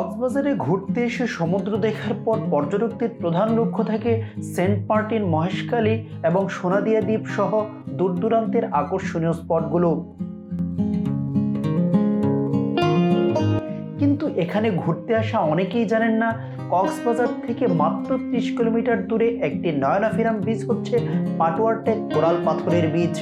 কক্সবাজারে ঘুরতে এসে সমুদ্র দেখার পর পর্যটকদের প্রধান লক্ষ্য থাকে সেন্ট মার্টিন মহেশখালী এবং সোনাদিয়া দ্বীপ সহ দূর দূরান্তের আকর্ষণীয় স্পটগুলো। কিন্তু এখানে ঘুরতে আসা অনেকেই জানেন না, কক্সবাজার থেকে মাত্র ত্রিশ কিলোমিটার দূরে একটি নয়নাফিরাম বীজ হচ্ছে পাটুয়ারটেক কোরাল পাথরের বীজ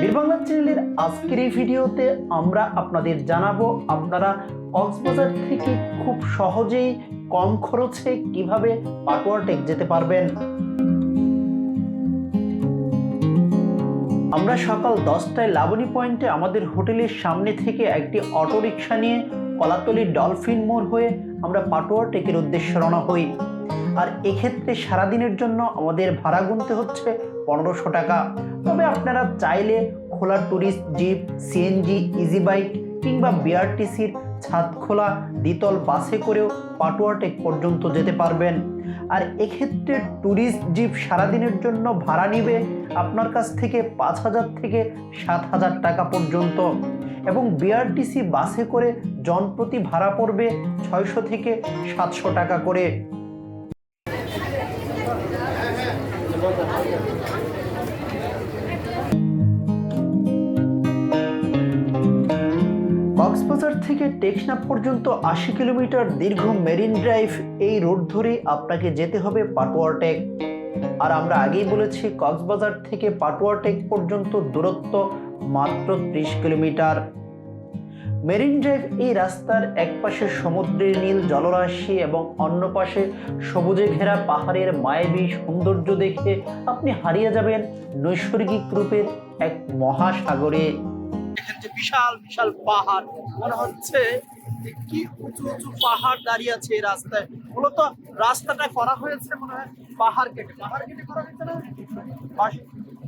বীরবাংলা চ্যানেলের আজকের এই ভিডিওতে আমরা আপনাদের জানাব আপনারা কক্সবাজার থেকে খুব সহজেই কম খরচে কীভাবে পাটুয়ারটেক যেতে পারবেন। আমরা সকাল দশটায় লাবণী পয়েন্টে আমাদের হোটেলের সামনে থেকে একটি অটোরিকশা নিয়ে কলাতলি ডলফিন মোড় হয়ে আমরা পাটোয়া টেকের উদ্দেশ্যে রওনা হই। আর এক্ষেত্রে সারাদিনের জন্য আমাদের ভাড়া গুনতে হচ্ছে পনেরোশো টাকা। তবে আপনারা চাইলে খোলা tourist jeep CNG easy bike কিংবা বিআরটিসির ছাদ খোলা দ্বিতল বাসে করেও পাটুয়া টেক পর্যন্ত যেতে পারবেন। আর এক্ষেত্রে ট্যুরিস্ট জিপ সারাদিনের জন্য ভাড়া নিবে আপনার কাছ থেকে পাঁচ হাজার থেকে সাত হাজার টাকা পর্যন্ত। এবং বিআরটিসি বাসে করে জনপ্রতি ভাড়া পড়বে ছয়শো থেকে সাতশো টাকা করে। কক্সবাজার থেকে টেকনাফ পর্যন্ত আশি কিলোমিটার দীর্ঘ মেরিন ড্রাইভ এই রোড ধরে আপনাকে যেতে হবে পাটুয়ারটেক আর আমরা আগেই বলেছি, কক্সবাজার থেকে পাটুয়ারটেক পর্যন্ত দূরত্ব মাত্র ত্রিশ কিলোমিটার। মেরিন ড্রাইভ এই রাস্তার এক পাশে সমুদ্রের নীল জলরাশি এবং অন্য পাশে সবুজে ঘেরা পাহাড়ের মায়াবী সৌন্দর্য দেখে আপনি হারিয়ে যাবেন নৈসর্গিক রূপের এক মহাসাগরে। এখানে বিশাল বিশাল পাহাড়, মনে হচ্ছে কি উঁচু উঁচু পাহাড় দাঁড়িয়ে আছে এই রাস্তায়। মূলত রাস্তাটা করা হয়েছে মনে হয় পাহাড় কেটে। পাহাড় কেটে করা হয়েছে না?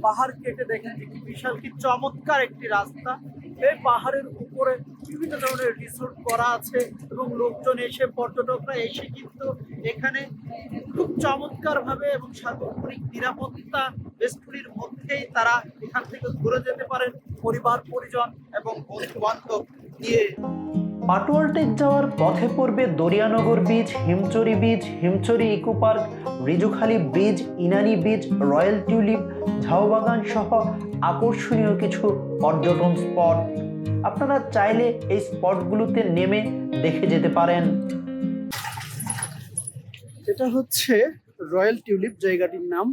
পাহাড় কেটে দেখেন, কি বিশাল, কি চমৎকার একটি রাস্তা। এই পাহাড়ের উপরে বিভিন্ন ধরনের রিসোর্ট করা আছে এবং লোকজন এসে, পর্যটকরা এসে কিন্তু এখানে খুব চমৎকার ভাবে এবং সার্বক্ষণিক নিরাপত্তা বেষ্টনীর মধ্যেই তারা এখান থেকে ঘুরে যেতে পারেন, পরিবার, পরিজন এবং বন্ধু বান্ধব নিয়ে। পাটুয়ারটেক যাওয়ার পথে পড়বে Dariyanagar beach Himchori beach Himchori eco park Rejukhali bridge Inani beach Royal Tulip, Jhaubagan সহ আকর্ষণীয় কিছু পর্যটন স্পট আপনারা চাইলে এই স্পটগুলোতে নেমে দেখে যেতে পারেন। এটা হচ্ছে রয়্যাল টিউলিপ জায়গাটির নাম।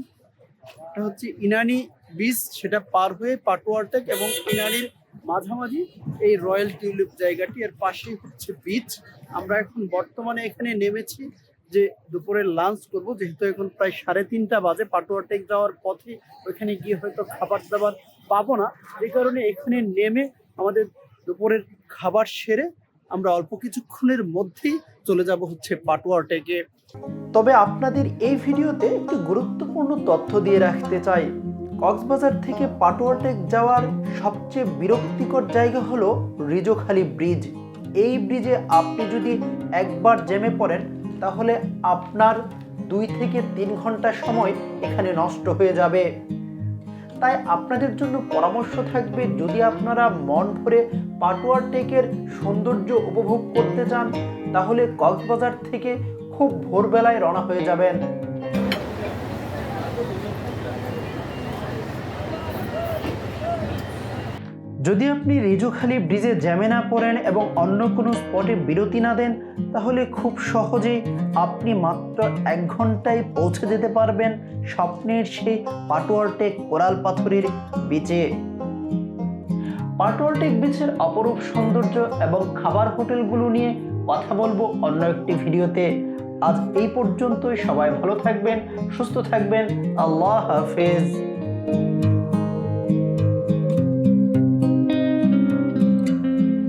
এটা হচ্ছে ইনানি বিচ সেটা পার হয়ে পাটুয়ারটেক এবং ইনানির মাঝামাঝি এই রয়্যাল টিউলিপ জায়গাটি, এর পাশেই হচ্ছে বিচ আমরা এখন বর্তমানে এখানে নেমেছি যে দুপুরে লাঞ্চ করব, যেহেতু এখন প্রায় সাড়ে তিনটা বাজে। পাটুয়া টেক যাওয়ার পথে ওইখানে গিয়ে হয়তো খাবার দাবার পাবো না। এই কারণে এখানে নেমে আমাদের দুপুরের খাবার সেরে আমরা অল্প কিছুক্ষণের মধ্যেই চলে যাব হচ্ছে পাটুয়া টেকে। তবে আপনাদের এই ভিডিওতে একটি গুরুত্বপূর্ণ তথ্য দিয়ে রাখতে চাই। কক্সবাজার থেকে পাটুয়াটেক যাওয়ার সবচেয়ে বিরক্তিকর জায়গা হলো রিজোখালি ব্রিজ। এই ব্রিজে আপনি যদি একবার জেমে পড়েন, তাহলে আপনার দুই থেকে তিন ঘণ্টা সময় এখানে নষ্ট হয়ে যাবে। তাই আপনাদের জন্য পরামর্শ থাকবে, যদি আপনারা মন ভরে পাটুয়ার টেকের সৌন্দর্য উপভোগ করতে চান, তাহলে কক্সবাজার থেকে খুব ভোরবেলায় রওনা হয়ে যাবেন। যদি আপনি রিজুখালি ব্রিজে জ্যামে না পড়েন এবং অন্য কোনো স্পটে বিরতি না দেন, তাহলে খুব সহজেই আপনি মাত্র এক ঘন্টায় পৌঁছে যেতে পারবেন স্বপ্নের সেই পাটুয়ারটেক কোরাল পাথরের বিচে পাটুয়ারটেক বিচের অপরূপ সৌন্দর্য এবং খাবার হোটেলগুলো নিয়ে কথা বলব অন্য একটি ভিডিওতে। আজ এই পর্যন্তই, সবাই ভালো থাকবেন, সুস্থ থাকবেন, আল্লাহ হাফেজ।